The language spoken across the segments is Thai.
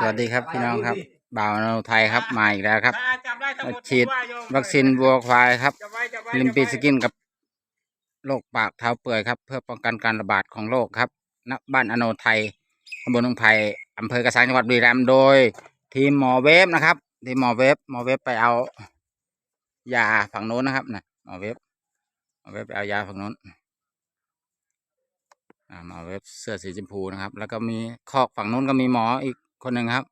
สวัสดีครับพี่น้องครับบ่าวนาไทยครับมาอีกแล้วครับจับได้ทั้งหมดฉีดว่าโยมวัคซีนวัวควายครับจับไว้จับไว้ลิมปีสจับไว้กินกับโรคปากเท้าเปื่อยครับ เพื่อป้องกันการระบาดของโรคครับณบ้านอโนไทยตำบลหนองไผ่อำเภอกระสังจังหวัดบุรีรัมย์โดย ทีมหมอเวฟนะครับทีมหมอเวฟหมอเวฟไปเอายาฝั่งโน้นนะครับนะหมอเวฟหมอเวฟไปเอายาฝั่งโน้นอ่า หมอเวฟเสื้อสีชมพูนะครับ แล้วก็มีคอกฝั่งโน้นก็มีหมออีกคนหนึ่งครับ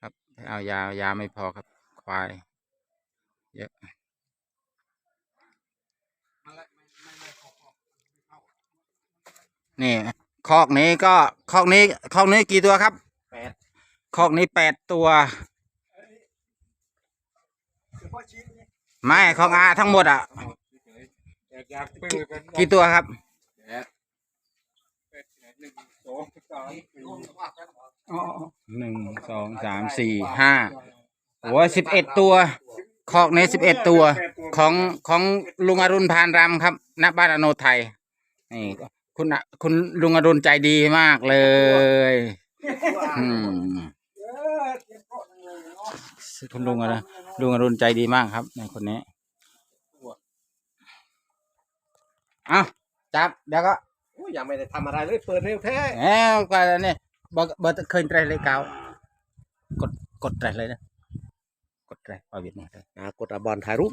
ครับไปเอายายาไม่พอครับ ควายเยอะนี่คอกนี้ก็คอกนี้คอกนี้กี่ตัวครับแปดคอกนี้แปดตัวไม่คอกอาทั้งหมดอะแจกยาปึ้งไปเป็นกี่ตัวครับ หนึ่งสองสามสี่หนึ่งสองสามสี่ห้าโอ้สิบเอ็ดตัวคอกในสิบเอ็ดตัวของของลุงอรุณพานรำครับณบ้านอโนไทยนี่คุณคุณลุงอรุณใจดีมากเลยอืมคุณลุงอะนะลุงอรุณใจดีมากครับในคนนี้ เอาจับ เดี๋ยวก็ อ้ยยังไม่ได้ทำอะไรเลยเปิดเร็วแท้แหมกว่าเนี่ยเบอร์เบอร์เคยไตรเลยเกากดกดไตรเลยนะกดไตรเอาเวียดนามเลยกดบอลถ่ายรูป